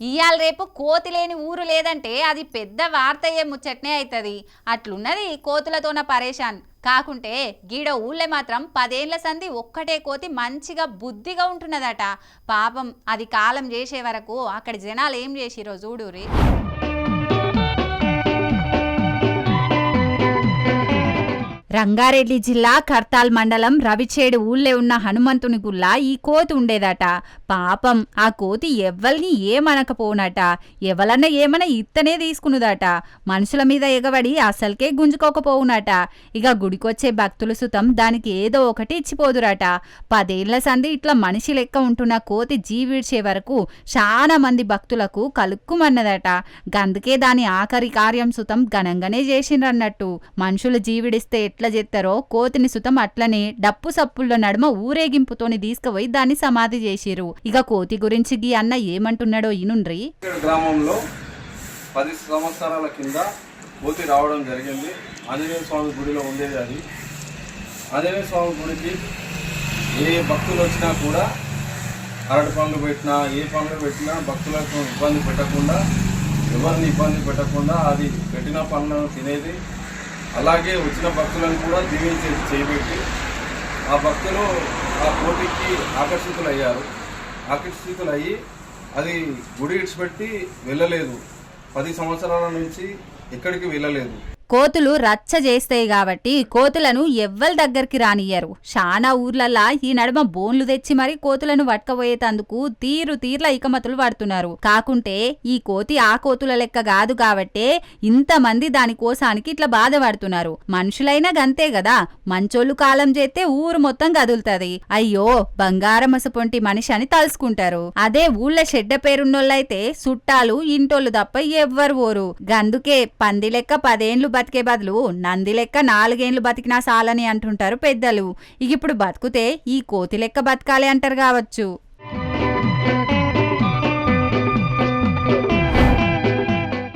ఇయాల రేపు కోతి లేని ఊరు లేదంటే అది పెద్ద వార్త ముచ్చట్నే అవుతుంది అట్లున్నది కోతులతోన పరేషాన్. కాకుంటే గీడ ఊళ్ళే మాత్రం పదేళ్ళ సంధి ఒక్కటే కోతి మంచిగా బుద్ధిగా ఉంటున్నదట. పాపం అది కాలం చేసే వరకు అక్కడ జనాలు ఏం చేసిరో చూడురి రంగారెడ్డి జిల్లా కర్తాల్ మండలం రవిచేడు ఊళ్ళే ఉన్న హనుమంతుని గుళ్ళ ఈ కోతి ఉండేదట. పాపం ఆ కోతి ఎవ్వల్ని ఏమనకపోనట. ఎవలన్నా ఏమన్నా ఇత్తనే తీసుకునుదట మనుషుల మీద ఎగబడి అసలుకే గుంజుకోకపోవునట. ఇక గుడికొచ్చే భక్తులు సుతం దానికి ఏదో ఒకటి ఇచ్చిపోదురట. పదేళ్ళ సంది ఇట్లా మనిషి లెక్క ఉంటున్న కోతి జీవిడ్చే వరకు చాలా మంది భక్తులకు కలుక్కుమన్నదట. గందుకే దాని ఆఖరి కార్యం సుతం ఘనంగానే చేసిండ్రన్నట్టు. మనుషులు జీవిడిస్తే ఎట్లా ఎట్లా చేస్తారో కోతిని సుతం అట్లనే డప్పు సప్పుల్లో నడుమ ఊరేగింపుతోని తీసుకుపోయి దాన్ని సమాధి చేసిరు ఇక కోతి గురించి గీ అన్న ఏమంటున్నాడో ఇనుండ్రి. గ్రామంలో పది సంవత్సరాల కింద కోతి రావడం జరిగింది. ఆంజనేయ స్వామి గుడిలో ఉండేది అది. ఆంజనేయ స్వామి గుడికి ఏ భక్తులు వచ్చినా కూడా అరటి పనులు పెట్టినా ఏ పనులు పెట్టినా భక్తులకు ఇబ్బంది పెట్టకుండా ఎవరిని ఇబ్బంది పెట్టకుండా అది పెట్టిన పనులను తినేది. అలాగే వచ్చిన భక్తులను కూడా దీవించి చేయబెట్టి ఆ భక్తులు ఆ కోటికి ఆకర్షితులయ్యారు. ఆకర్షితులయ్యి అది గుడి ఇడిచిపెట్టి వెళ్ళలేదు. పది సంవత్సరాల నుంచి ఎక్కడికి వెళ్ళలేదు. కోతులు రచ్చ చేస్తాయి కాబట్టి కోతులను ఎవ్వరి దగ్గరికి రానియ్యరు. చాలా ఊర్లల్లా ఈ నడుమ బోన్లు తెచ్చి మరీ కోతులను పట్టుకపోయేటందుకు తీరు తీర్ల ఇకమతులు పడుతున్నారు. కాకుంటే ఈ కోతి ఆ కోతుల లెక్క కాదు కాబట్టే ఇంతమంది దాని కోసానికి ఇట్లా బాధపడుతున్నారు. మనుషులైనా గంతే కదా మంచోళ్ళు కాలం చేస్తే ఊరు మొత్తం కదులుతది. అయ్యో బంగారమసపొంటి మనిషి అని తలుసుకుంటారు. అదే ఊళ్ళ షెడ్డ పేరున్నోళ్ళైతే చుట్టాలు ఇంటోళ్ళు తప్ప ఎవ్వరు ఓరు. గందుకే పంది లెక్క పదేండ్లు బతికే బదులు నంది లెక్క నాలుగేండ్లు బతికినా సాలని అంటుంటారు పెద్దలు. ఇక ఇప్పుడు బతికితే ఈ కోతి లెక్క బతకాలి అంటారు కావచ్చు.